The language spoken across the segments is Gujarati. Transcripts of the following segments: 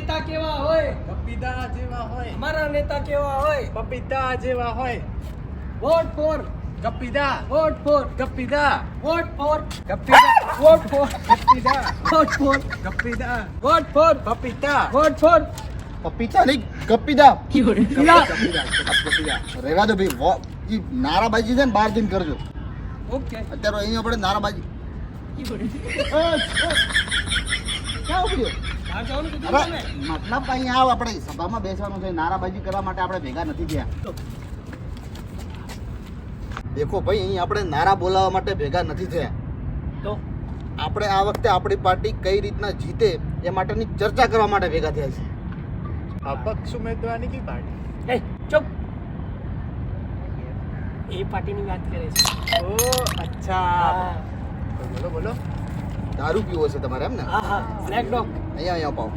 નેતા કેવા હોય? પપીતા જેવા હોય. અમારા નેતા કેવા હોય? પપીતા જેવા હોય. વોટ ફોર કપિદા વોટ ફોર કપિદા વોટ ફોર કપિદા વોટ ફોર કપિદા વોટ ફોર કપિદા વોટ ફોર પપીતા. વોટ ફોર પપીતા નહીં કપિદા ગપીદા દો ભાઈ ઈ નારાબાજી છે ને બાર દિન કરજો. ઓકે. અત્યારે અહીંયા આપણે નારાબાજી. ક્યાં ઊભી મતલબ અહીંયા આવ આપણે સભામાં બેસવાનું છે નારાબાજી કરવા માટે આપણે ભેગા નથી થયા. દેખો ભાઈ અહીં આપણે નારા બોલાવવા માટે ભેગા નથી થયા. તો? આપણે આ વખતે આપણી પાર્ટી કઈ રીતના જીતે એ માટેની ચર્ચા કરવા માટે ભેગા થયા છે. અપક્ષ ઉમેદવારની કી પાર્ટી? એ ચૂપ. એ પાર્ટીની વાત કરે છે. ઓ અચ્છા. બોલો બોલો. દારૂ પીવો છે તમારે એમ ને? હા હા. ડોગ અહીંયા અહીંયા પાવ.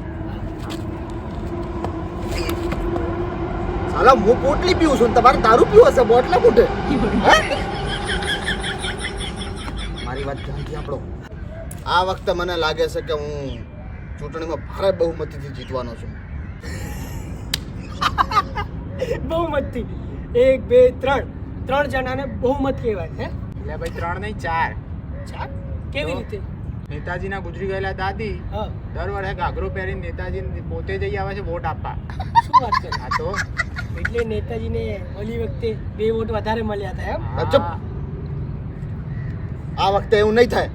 સાલા હું પોટલી પીવું છું તમારે દારૂ પીવો છે બોટલા મોઢે? મારી વાત ધ્યાનથી આપણો આ વખતે મને લાગે છે કે હું ચૂંટણીમાં ભારે બહુમતીથી જીતવાનો છું. બહુમતથી. એક બે ત્રણ. ત્રણ જણાને બહુમત કહેવાય હે? એટલે ભાઈ ત્રણ નહીં ચાર. ચાર? કેવી રીતે? નેતાજીના ગુજરી ગયેલા દાદી દર વર્ષે ઘાઘરો પહેરીને નેતાજી પોતે જઈ આવે છે વોટ આપવા. શું વાત છે? હા તો? એટલે નેતાજીને ઓલી વખતે બે વોટ વધારે મળ્યા હતા એમ? અચપ. આ વખતે એવું નહીં થાય.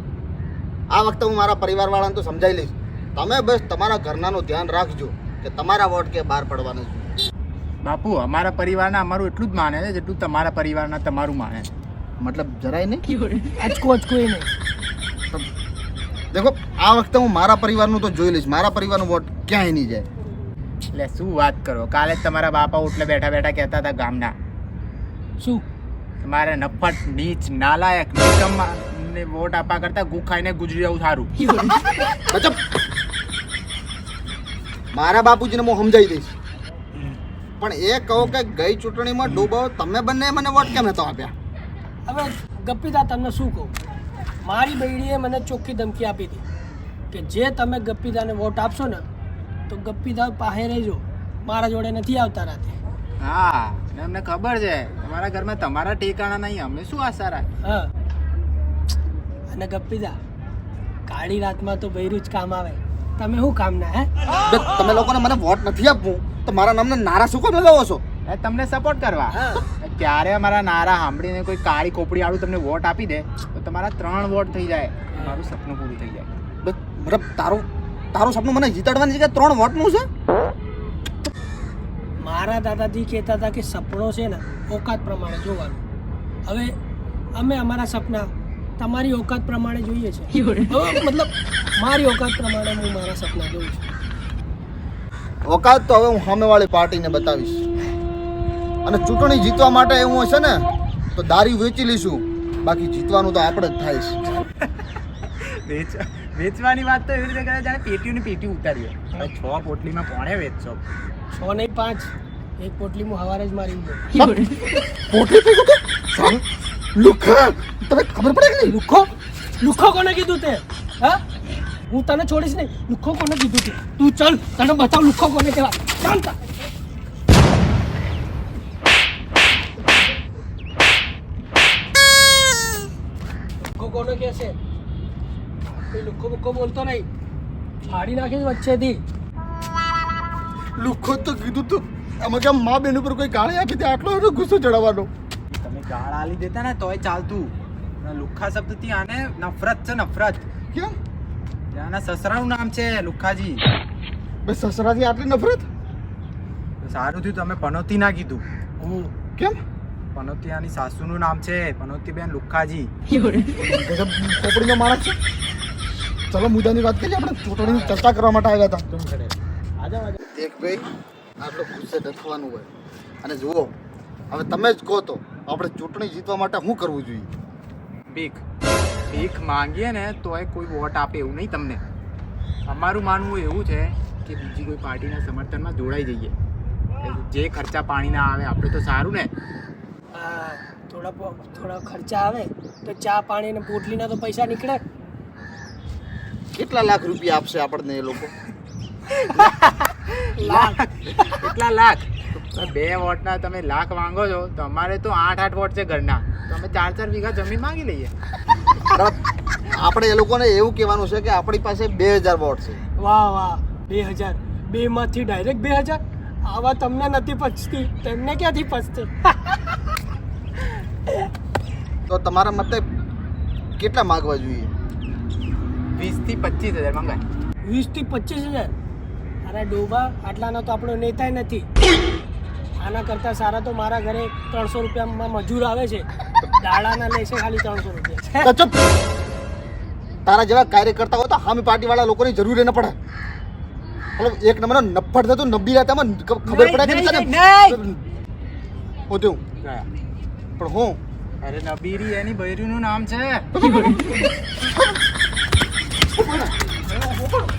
આ વખતે હું મારા પરિવાર વાળાને તો સમજાવી લઈશ. તમે બસ તમારા ઘરનાનું ધ્યાન રાખજો કે તમારા વોટ કે બહાર પડવાના છે. બાપુ અમારા પરિવારના અમારું એટલું જ માને છે જેટલું તમારા પરિવારના તમારું માને છે. મતલબ જરાય નહીં? અચકો અચકો એ નહીં. દેખો આ વખતે હું મારા પરિવારનું તો જોઈ લઈશ. મારા પરિવારનું વોટ ક્યાંય નહીં જાય. એટલે શું વાત કરો? કાલે જ તમારા બાપા ઉઠલે બેઠા બેઠા કહેતા હતા ગામના. શું? તમારે નફટ નીચ નાલાયક નિકમ્મા ને વોટ આપવા કરતા ગુખાઈને ગુજરી જવું સારું. બચપ મારા બાપુજીને હું સમજાવી દઈશ. પણ એ કહો કે ગઈ ચૂંટણીમાં ડૂબો તમે બંને મને વોટ કેમ નતો આપ્યા? હવે ગપ્પીદા તમને શું કહું? મારી બૈડીએ મને ચોખ્ખી ધમકી આપી હતી કે જે તમે ગપ્પીદાને વોટ આપશો ને તો ગપ્પીદા પાસે રહેજો. મારા જોડે નથી આવતા રાતે. હા ને અમને ખબર છે. તમારા ઘરમાં તમારા ઠેકાણા નહીં અમે શું આશા રાખ? હા. અને ગપ્પીદા કાળી રાતમાં તો બૈરું જ કામ આવે. તમે શું કામના હે? તમે લોકોને મને વોટ નથી આપવું. તો મારા નામને નારા શું કોને લાવો છો? એ તમને સપોર્ટ કરવા. હા. ત્યારે અમારા નારા સાંભળીને કોઈ કાળી કોપડી વાળું તમને વોટ આપી દે તો તમારા ત્રણ વોટ થઈ જાય. મારું સપનું પૂરું થઈ જાય. મતલબ તારું તારું સપનું મને જીતાડવાની જગ્યાએ ત્રણ વોટનું છે? મારા દાદાજી કહેતા હતા કે સપનો છે ને ઓકાત પ્રમાણે જોવાનું. હવે અમે અમારા સપના તમારી ઓકાત પ્રમાણે જોઈએ છે. મતલબ મારી ઓકાત પ્રમાણે હું મારા સપના જોઉં છું. ઓકાત તો હવે હું સામેવાળી પાર્ટીને બતાવીશ. અને ચૂંટણી જીતવા માટે એવું હશે ને તો દારી વેચી લઈશું. બાકી જીતવાનું તો આપણે જ થાય છે. વેચવાની વાત તો એવી રીતે કરે જાણે પેટીઓની પેટી ઉતારીએ. હવે છ પોટલીમાં કોણે વેચશો? છ નહીં પાંચ. એક પોટલી હું હવારે જ મારી પોટલી થઈ ગયું લુખો લુખા! તને ખબર પડે કે નહીં? લુખો? લુખો કોને કીધું તે? હા? હું તને છોડીશ નહીં. લુખો કોને કીધું તે? તું ચલ તને બતાવ લુખો કોને કહેવાય. ચાલ તા. લુખ્ખો કોને કે છે? કોઈ લુખો બુખો બોલતો નહીં. ફાડી નાખીશ વચ્ચેથી. લુખો તો કીધું તું. આમાં કેમ મા બેન ઉપર કોઈ ગાળી આપી દે? આટલો એનો ગુસ્સો ચડાવવાનો તમે ગાળ આલી દેતા ને તોય ચાલતું. લુખા લુખ્ખા શબ્દથી આને નફરત છે નફરત. કેમ? આના સસરાનું નામ છે લુખ્ખાજી બે સસરાથી આટલી નફરત? સારું થયું તમે પનોતી ના કીધું. હું પનોતિયાની સાસુનું નામ છે પનોતીબેન લુખાજી. ગજબ માણસ છે. ચલો મુદ્દાની વાત કરીએ. આપણે ચૂંટણીની ચર્ચા કરવા માટે આવ્યા હતા. દેખ ભાઈ આટલો ગુસ્સે ડરવાનું હોય. અને જુઓ હવે તમે જ કહો તો આપણે ચૂંટણી જીતવા માટે શું કરવું જોઈએ? ભીખ. ભીખ માંગીએ ને તોય કોઈ વોટ આપે એવું નહીં તમને. અમારું માનવું એવું છે કે બીજી કોઈ પાર્ટીના સમર્થનમાં જોડાઈ જઈએ. જે ખર્ચા પાણીના આવે આપણે તો સારું ને. આ થોડા થોડા ખર્ચા આવે તો ચા પાણી ને પોટલીના તો પૈસા નીકળે. કેટલા લાખ રૂપિયા આપશે આપણને એ લોકો? લાખ. કેટલા લાખ? બે વોટના તમે લાખ માંગો છો તો અમારે તો આઠ આઠ વોટ છે ઘરના. તો અમે ચાર ચાર વીઘા જમીન માંગી લઈએ. આપણે એ લોકોને એવું કહેવાનું છે કે આપણી પાસે બે હજાર વોટ છે. વાહ વાહ. બે હજાર. બે માંથી ડાયરેક્ટ બે હજાર? આવા તમને નથી પચતી. તેમને ક્યાંથી પચતી? તો તમારા મતે કેટલા માગવા જોઈએ? વીસથી પચીસ હજાર મંગાય વીસથી પચીસ હજાર? અરે ડોબા આટલાનો તો આપણો નેતા નથી. આના કરતાં સારા તો મારા ઘરે ત્રણસો રૂપિયામાં મજૂર આવે છે. દાડાના લેશે ખાલી ત્રણસો રૂપિયા. તારા જેવા કાર્યકર્તા હોય તો હામી પાર્ટી વાળા લોકોની જરૂર ન પડે. મતલબ એક નંબરનો નફ્ફટ થતું નબી રાતામાં ખબર પડે કે ગયા. પણ હું અરે નબીરી એની બૈરીનું નામ છે.